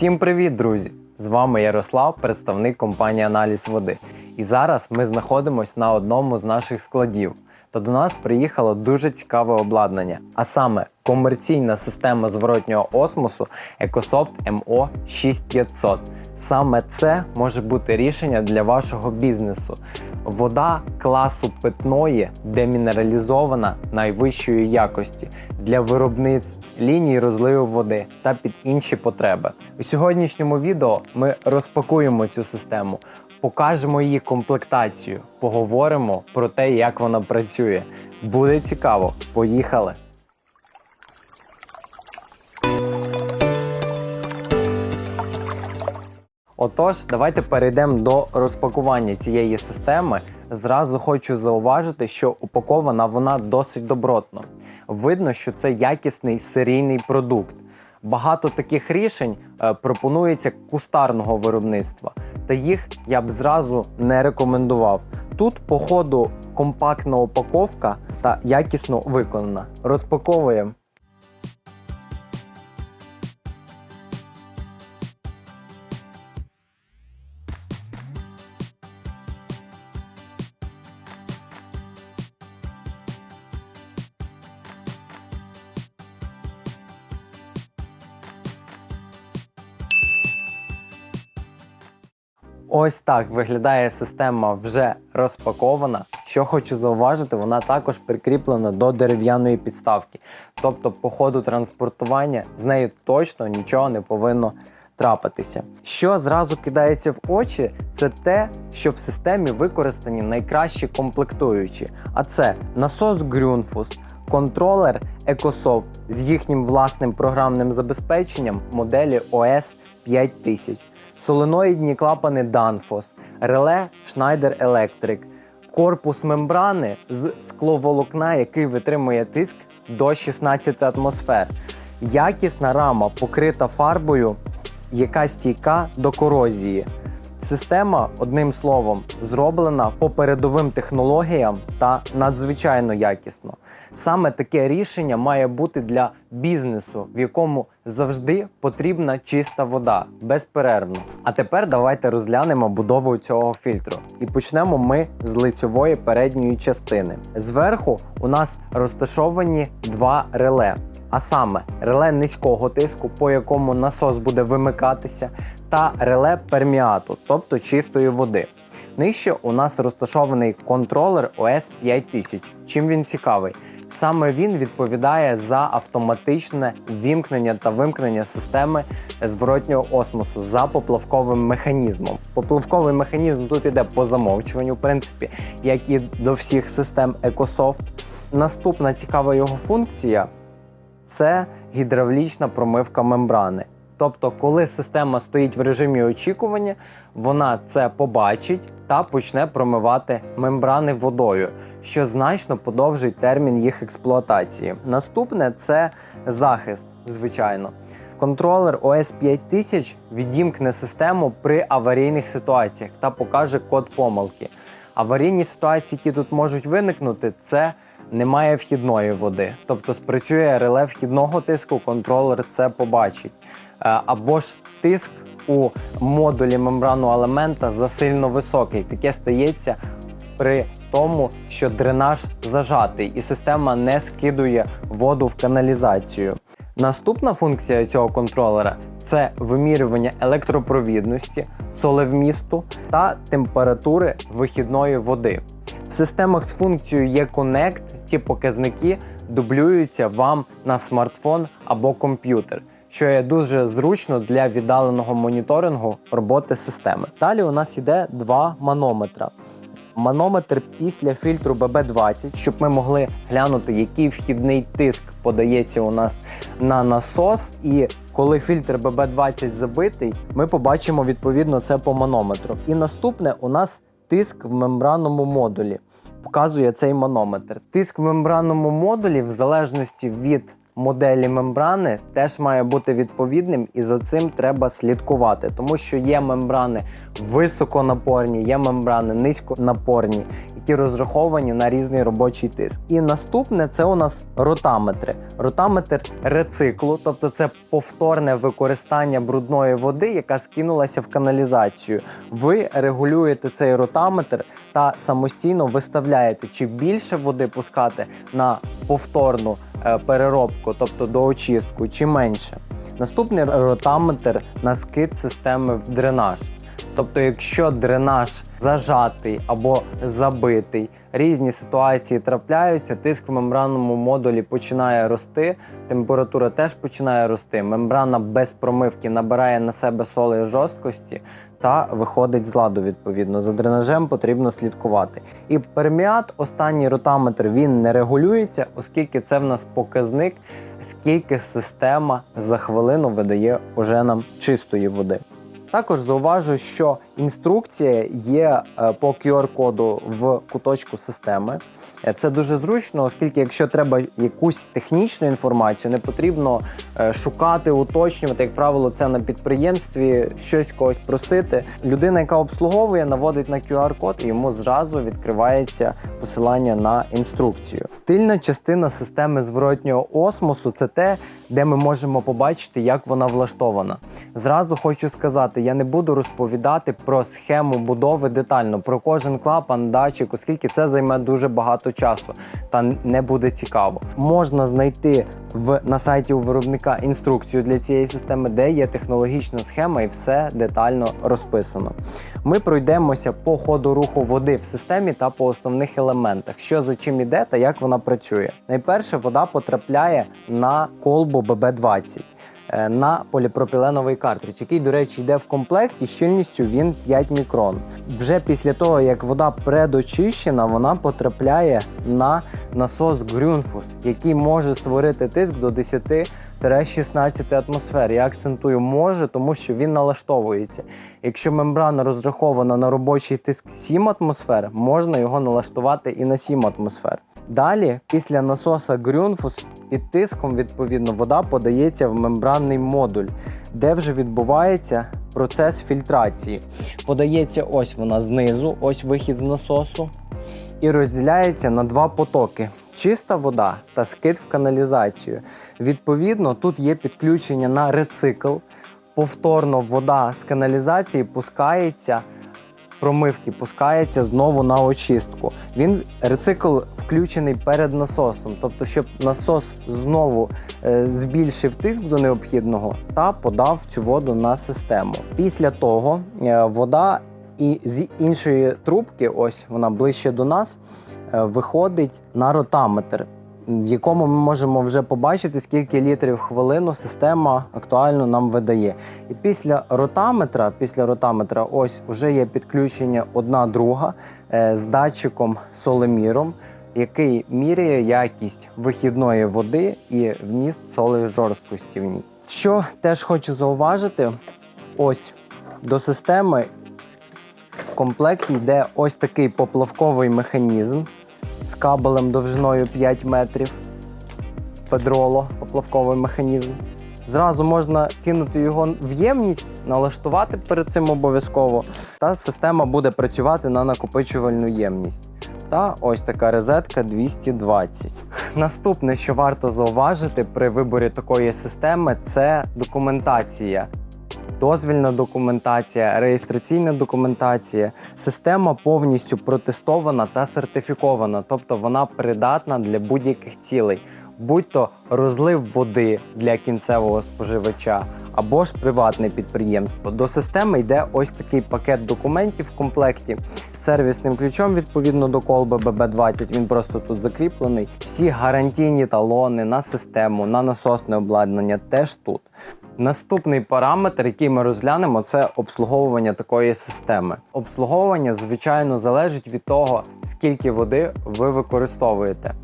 Всім привіт, друзі! З вами Ярослав, представник компанії Аналіз води. І зараз ми знаходимося на одному з наших складів. Та до нас приїхало дуже цікаве обладнання, а саме комерційна система зворотнього осмосу EcoSoft MO 6500. Саме це може бути рішення для вашого бізнесу. Вода класу питної демінералізована найвищої якості для виробництв ліній розливу води та під інші потреби. У сьогоднішньому відео ми розпакуємо цю систему, покажемо її комплектацію, поговоримо про те, як вона працює. Буде цікаво. Поїхали! Отож, давайте перейдемо до розпакування цієї системи. Зразу хочу зауважити, що упакована вона досить добротно. Видно, що це якісний серійний продукт. Багато таких рішень е, пропонується кустарного виробництва, та їх я б зразу не рекомендував. Тут, по ходу, компактна упаковка та якісно виконана. Розпаковуємо. Ось так виглядає система вже розпакована. Що хочу зауважити, вона також прикріплена до дерев'яної підставки. Тобто, по ходу транспортування з нею точно нічого не повинно трапитися. Що зразу кидається в очі, це те, що в системі використані найкращі комплектуючі. А це насос Grünfuss, контролер EcoSoft з їхнім власним програмним забезпеченням моделі OS 5000 соленоїдні клапани Danfoss, реле Schneider Electric, корпус мембрани з скловолокна, який витримує тиск до 16 атмосфер, якісна рама покрита фарбою, яка стійка до корозії. Система, одним словом, зроблена по передовим технологіям та надзвичайно якісно. Саме таке рішення має бути для бізнесу, в якому завжди потрібна чиста вода безперервно. А тепер давайте розглянемо будову цього фільтру. І почнемо ми з лицьової передньої частини. Зверху у нас розташовані два реле. А саме реле низького тиску, по якому насос буде вимикатися, та реле перміату, тобто чистої води. Нижче у нас розташований контролер OS 5000. Чим він цікавий? Саме він відповідає за автоматичне вімкнення та вимкнення системи зворотнього осмосу за поплавковим механізмом. Поплавковий механізм тут іде по замовчуванню, в принципі, як і до всіх систем EcoSoft. Наступна цікава його функція це гідравлічна промивка мембрани. Тобто, коли система стоїть в режимі очікування, вона це побачить та почне промивати мембрани водою, що значно подовжить термін їх експлуатації. Наступне це захист, звичайно. Контролер OS 5000 відімкне систему при аварійних ситуаціях та покаже код помилки. Аварійні ситуації, які тут можуть виникнути, це немає вхідної води. Тобто спрацює реле вхідного тиску, контролер це побачить. Е, Або ж тиск у модулі мембранного елемента засильно високий. Таке стається при тому, що дренаж зажатий і система не скидує воду в каналізацію. Наступна функція цього контролера це вимірювання електропровідності, солевмісту та температури вихідної води. Системах з функцією eConnect ці показники дублюються вам на смартфон або комп'ютер, що є дуже зручно для віддаленого моніторингу роботи системи. Далі у нас йде два манометра. Манометр після фільтру BB20, щоб ми могли глянути, який вхідний тиск подається у нас на насос. І коли фільтр BB20 забитий, ми побачимо відповідно це по манометру. І наступне у нас тиск в мембранному модулі. Показує цей манометр. Тиск в мембранному модулі, в залежності від моделі мембрани, теж має бути відповідним, і за цим треба слідкувати, тому що є мембрани високонапорні, є мембрани низьконапорні, які розраховані на різний робочий тиск. І наступне це у нас ротаметри. Ротаметр рециклу, тобто це повторне використання брудної води, яка скинулася в каналізацію. Ви регулюєте цей ротаметр та самостійно виставляєте, чи більше води пускати на повторну переробку, тобто до очистку, чи менше. Наступний ротаметр на скид системи в дренаж. Тобто, якщо дренаж зажатий або забитий, різні ситуації трапляються, тиск в мембранному модулі починає рости, температура теж починає рости. Мембрана без промивки набирає на себе соли жорсткості та виходить з ладу. Відповідно, за дренажем потрібно слідкувати. І перміат, останній ротаметр, він не регулюється, оскільки це в нас показник, скільки система за хвилину видає уже нам чистої води. Також зауважу, що інструкція є е, по QR-коду в куточку системи. Е, Це дуже зручно, оскільки якщо треба якусь технічну інформацію, не потрібно е, шукати, уточнювати. Як правило, це на підприємстві щось когось просити. Людина, яка обслуговує, наводить на QR-код, і йому зразу відкривається посилання на інструкцію. Тильна частина системи зворотнього осмосу це те, де ми можемо побачити, як вона влаштована. Зразу хочу сказати, я не буду розповідати про схему будови детально, про кожен клапан, датчик, оскільки це займе дуже багато часу та не буде цікаво. Можна знайти в на сайті у виробника інструкцію для цієї системи, де є технологічна схема і все детально розписано. Ми пройдемося по ходу руху води в системі та по основних елементах, що за чим іде та як вона працює. Найперше, вода потрапляє на колбу ББ-20 е, на поліпропіленовий картридж, який, до речі, йде в комплекті щільністю він 5 мікрон. Вже після того, як вода предочищена, вона потрапляє на насос Grünfuss, який може створити тиск до 10-16 атмосфер. Я акцентую може, тому що він налаштовується. Якщо мембрана розрахована на робочий тиск 7 атмосфер, можна його налаштувати і на 7 атмосфер. Далі, після насоса Grünfuss під тиском, відповідно, вода подається в мембранний модуль, де вже відбувається процес фільтрації. Подається ось вона знизу, ось вихід з насосу, і розділяється на два потоки. Чиста вода та скид в каналізацію. Відповідно, тут є підключення на рецикл. Повторно вода з каналізації пускається, промивки пускається знову на очистку. Він рецикл включений перед насосом, тобто, щоб насос знову е, збільшив тиск до необхідного та подав цю воду на систему. Після того е, вода і з іншої трубки, ось вона ближче до нас, е, виходить на ротаметр. В якому ми можемо вже побачити, скільки літрів в хвилину система актуально нам видає. І після ротаметра, після ротаметра, ось вже є підключення одна друга е, з датчиком солеміром, який міряє якість вихідної води і вміст соли жорсткості в ній. Що теж хочу зауважити, ось до системи в комплекті йде ось такий поплавковий механізм з кабелем довжиною 5 метрів. Педроло, поплавковий механізм. Зразу можна кинути його в ємність, налаштувати перед цим обов'язково, та система буде працювати на накопичувальну ємність. Та ось така розетка 220. Наступне, що варто зауважити при виборі такої системи, це документація. Дозвільна документація, реєстраційна документація. Система повністю протестована та сертифікована, тобто вона придатна для будь-яких цілей, будь-то розлив води для кінцевого споживача або ж приватне підприємство. До системи йде ось такий пакет документів в комплекті з сервісним ключом відповідно до колби ББ20. Він просто тут закріплений. Всі гарантійні талони на систему, на насосне обладнання теж тут. Наступний параметр, який ми розглянемо, це обслуговування такої системи. Обслуговування, звичайно, залежить від того, скільки води ви використовуєте.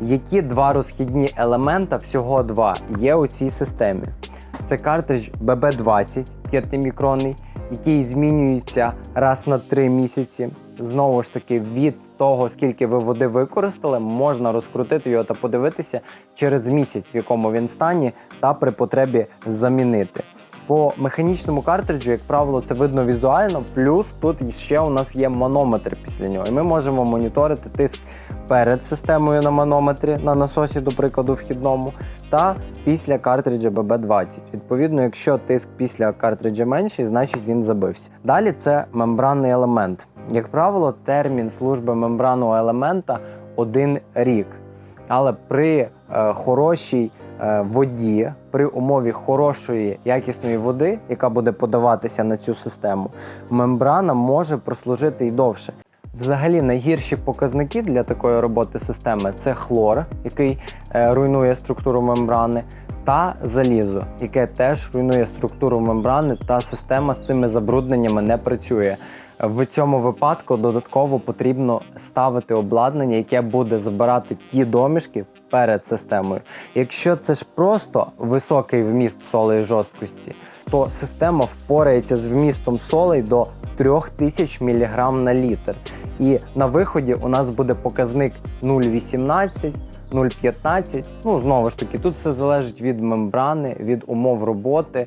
Які два розхідні елемента, всього два, є у цій системі. Це картридж BB20 5-мікронний, який змінюється раз на 3 місяці. Знову ж таки, від того, скільки ви води використали, можна розкрутити його та подивитися через місяць, в якому він стані, та при потребі замінити. По механічному картриджу, як правило, це видно візуально. Плюс тут ще у нас є манометр після нього. І ми можемо моніторити тиск перед системою на манометрі на насосі, до прикладу, вхідному, та після картриджа BB20. Відповідно, якщо тиск після картриджа менший, значить він забився. Далі це мембранний елемент. Як правило, термін служби мембранного елемента один рік. Але при е, хорошій е, воді, при умові хорошої якісної води, яка буде подаватися на цю систему, мембрана може прослужити і довше. Взагалі найгірші показники для такої роботи системи це хлор, який е, руйнує структуру мембрани, та залізо, яке теж руйнує структуру мембрани, та система з цими забрудненнями не працює. В цьому випадку додатково потрібно ставити обладнання, яке буде забирати ті домішки перед системою. Якщо це ж просто високий вміст солей жорсткості, то система впорається з вмістом солей до 3000 мг на літр. І на виході у нас буде показник 0,18, 0,15. Ну, знову ж таки, тут все залежить від мембрани, від умов роботи,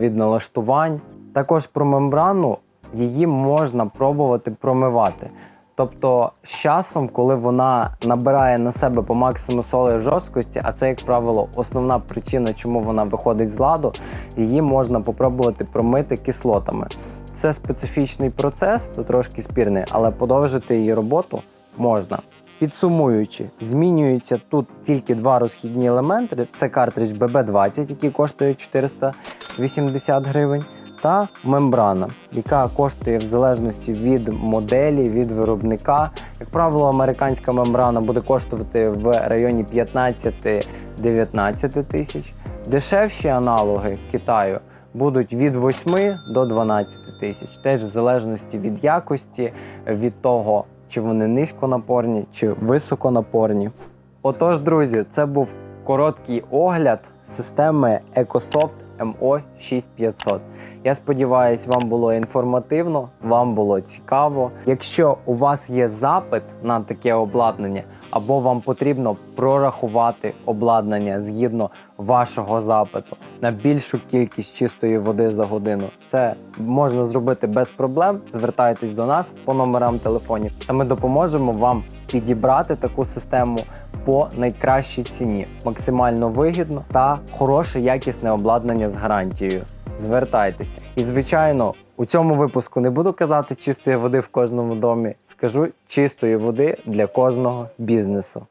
від налаштувань. Також про мембрану її можна пробувати промивати. Тобто, з часом, коли вона набирає на себе по максимуму солей жорсткості, а це, як правило, основна причина, чому вона виходить з ладу, її можна попробувати промити кислотами. Це специфічний процес, то трошки спірний, але подовжити її роботу можна. Підсумуючи, змінюються тут тільки два розхідні елементи: це картридж BB20, який коштує 480 гривень, та мембрана, яка коштує в залежності від моделі, від виробника. Як правило, американська мембрана буде коштувати в районі 15-19 тисяч. Дешевші аналоги Китаю будуть від 8 до 12 тисяч, теж в залежності від якості, від того, чи вони низьконапорні, чи високонапорні. Отож, друзі, це був короткий огляд системи EcoSoft MO6500. Я сподіваюся, вам було інформативно, вам було цікаво. Якщо у вас є запит на таке обладнання, або вам потрібно прорахувати обладнання згідно вашого запиту на більшу кількість чистої води за годину, це можна зробити без проблем. Звертайтесь до нас по номерам телефонів, та ми допоможемо вам підібрати таку систему по найкращій ціні, максимально вигідно та хороше якісне обладнання з гарантією. Звертайтеся. І звичайно, у цьому випуску не буду казати чистої води в кожному домі. Скажу чистої води для кожного бізнесу.